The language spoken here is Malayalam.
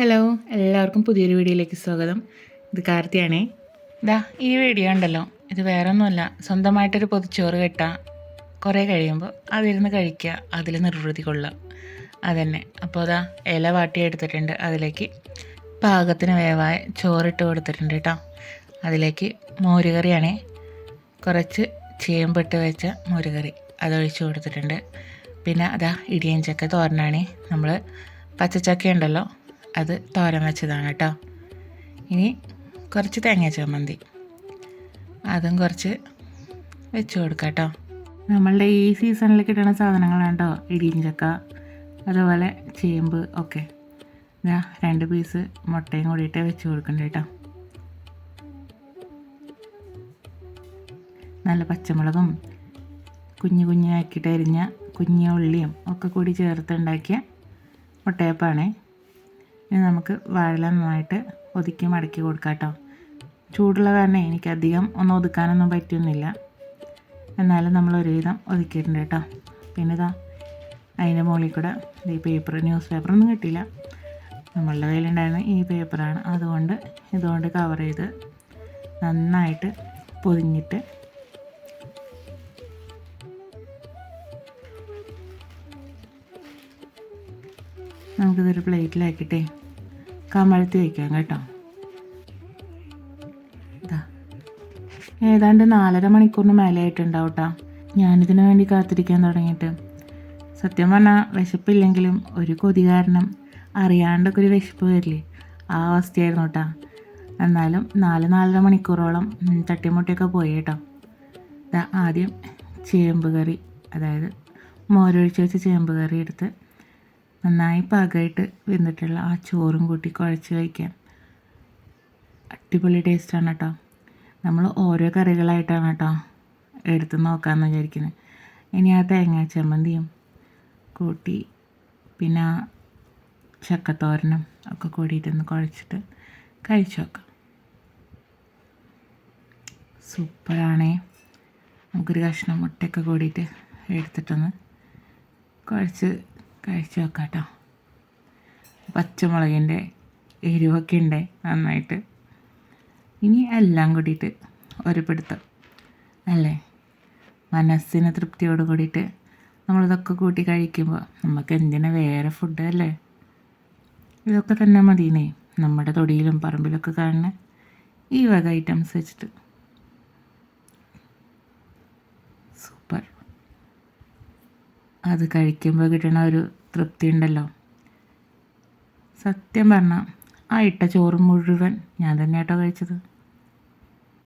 ഹലോ എല്ലാവർക്കും പുതിയൊരു വീഡിയോയിലേക്ക് സ്വാഗതം. ഇത് കാർത്തിയാണേ. ഇതാ ഈ വീഡിയോ ഉണ്ടല്ലോ. ഇത് വേറെ ഒന്നുമല്ല സ്വന്തമായിട്ടൊരു പൊതിച്ചോറ് കെട്ടാം കുറേ കഴിയുമ്പോൾ അതിരുന്ന് കഴിക്കുക അതിൽ നിർവൃതി കൊള്ളുക. അതന്നെ. അപ്പോൾ അതാ ഇല വാട്ടി എടുത്തിട്ടുണ്ട്. അതിലേക്ക് പാകത്തിന് വേവായ ചോറിട്ട് കൊടുത്തിട്ടുണ്ട് കേട്ടോ. അതിലേക്ക് മോരുകറിയാണേ. കുറച്ച് ചേമ്പിട്ട് വെച്ച മോരുകറി അതൊഴിച്ച് കൊടുത്തിട്ടുണ്ട്. പിന്നെ അതാ ഇടിയൻ ചക്ക തോരനാണേ. നമ്മൾ പച്ചച്ചക്ക ഉണ്ടല്ലോ അത് തോരൻ വെച്ചതാണ് കേട്ടോ. ഇനി കുറച്ച് തേങ്ങ ചമ്മന്തി. അതും കുറച്ച് വെച്ച് കൊടുക്കാം കേട്ടോ. നമ്മളുടെ ഈ സീസണിൽ കിട്ടുന്ന സാധനങ്ങളാണ് കേട്ടോ. ഇടിയൻ അതുപോലെ ചേമ്പ് ഒക്കെ. ഇതാ രണ്ട് പീസ് മുട്ടയും കൂടിയിട്ട് വെച്ച് കൊടുക്കണ്ട കേട്ടോ. നല്ല പച്ചമുളകും കുഞ്ഞു കുഞ്ഞാക്കിയിട്ട് അരിഞ്ഞ കുഞ്ഞു ഉള്ളിയും ഒക്കെ കൂടി ചേർത്തുണ്ടാക്കിയ മുട്ടയപ്പാണേ. ഇനി നമുക്ക് വാഴല നന്നായിട്ട് ഒതുക്കി മടക്കി കൊടുക്കാം കേട്ടോ. ചൂടുള്ള കാരണം എനിക്കധികം ഒന്നും ഒതുക്കാനൊന്നും പറ്റുന്നില്ല. എന്നാലും നമ്മൾ ഒരുവിധം ഒതുക്കിയിട്ടുണ്ട് കേട്ടോ. പിന്നെ ഇതാ അതിന്റെ മുകളിൽ കൂടെ ഈ പേപ്പർ ന്യൂസ് പേപ്പറൊന്നും കിട്ടിയില്ല. നമ്മളുടെ കയ്യിലുണ്ടായിരുന്ന ഈ പേപ്പറാണ്. അതുകൊണ്ട് ഇതുകൊണ്ട് കവർ ചെയ്ത് നന്നായിട്ട് പൊതിഞ്ഞിട്ട് നമുക്കിതൊരു പ്ലേറ്റിലാക്കിയിട്ടേ കമഴ്ത്തി വയ്ക്കാം കേട്ടോ. ഏതാണ്ട് നാലര മണിക്കൂറിന് മേലെ ആയിട്ടുണ്ടാവും കേട്ടോ ഞാനിതിനു വേണ്ടി കാത്തിരിക്കാൻ തുടങ്ങിയിട്ട്. സത്യം പറഞ്ഞാൽ വിശപ്പില്ലെങ്കിലും ഒരു കൊതി കാരണം അറിയാണ്ടൊക്കെ ഒരു വിശപ്പ് വരില്ലേ? ആ അവസ്ഥയായിരുന്നു കേട്ടോ എന്നാലും നാല് നാലര മണിക്കൂറോളം തട്ടിമുട്ടിയൊക്കെ പോയി കേട്ടോ. ആദ്യം ചേമ്പ് കറി അതായത് മോരൊഴിച്ച് വെച്ച ചേമ്പ് കറി എടുത്ത് നന്നായി പാകമായിട്ട് വെന്തിട്ടുള്ള ആ ചോറും കൂട്ടി കുഴച്ച് കഴിക്കാം. അടിപൊളി ടേസ്റ്റാണ് കേട്ടോ നമ്മൾ ഓരോ കറികളായിട്ടാണ് കേട്ടോ എടുത്ത് നോക്കാമെന്ന് വിചാരിക്കുന്നത് ഇനി ആ തേങ്ങ ചമ്മന്തിയും കൂട്ടി പിന്നെ ചക്കത്തോരനും ഒക്കെ കൂടിയിട്ടൊന്ന് കുഴച്ചിട്ട് കഴിച്ചു നോക്കാം. സൂപ്പറാണേ. നമുക്കൊരു കഷ്ണം മുട്ടയൊക്കെ കൂടിയിട്ട് എടുത്തിട്ടൊന്ന് കുഴച്ച് കഴിച്ച് നോക്കാം കേട്ടോ പച്ചമുളകിന്റെ എരിവൊക്കെ ഉണ്ട് നന്നായിട്ട്. ഇനി എല്ലാം കൂടിയിട്ട് ഒരു പിടുത്തം അല്ലേ? മനസ്സിന് തൃപ്തിയോട് കൂടിയിട്ട് നമ്മളിതൊക്കെ കൂട്ടി കഴിക്കുമ്പോൾ നമുക്ക് എന്തിനാ വേറെ ഫുഡ് അല്ലേ? ഇതൊക്കെ തന്നെ മതിയെന്നേ. നമ്മുടെ തൊടിയിലും പറമ്പിലൊക്കെ കാണുന്ന ഈ വക ഐറ്റംസ് വെച്ചിട്ട്. അത് കഴിക്കുമ്പോൾ കിട്ടുന്ന ഒരു തൃപ്തി ഉണ്ടല്ലോ. സത്യം പറഞ്ഞാൽ ആ ഇട്ട ചോറ് മുഴുവൻ ഞാൻ തന്നെ കേട്ടോ കഴിച്ചത്.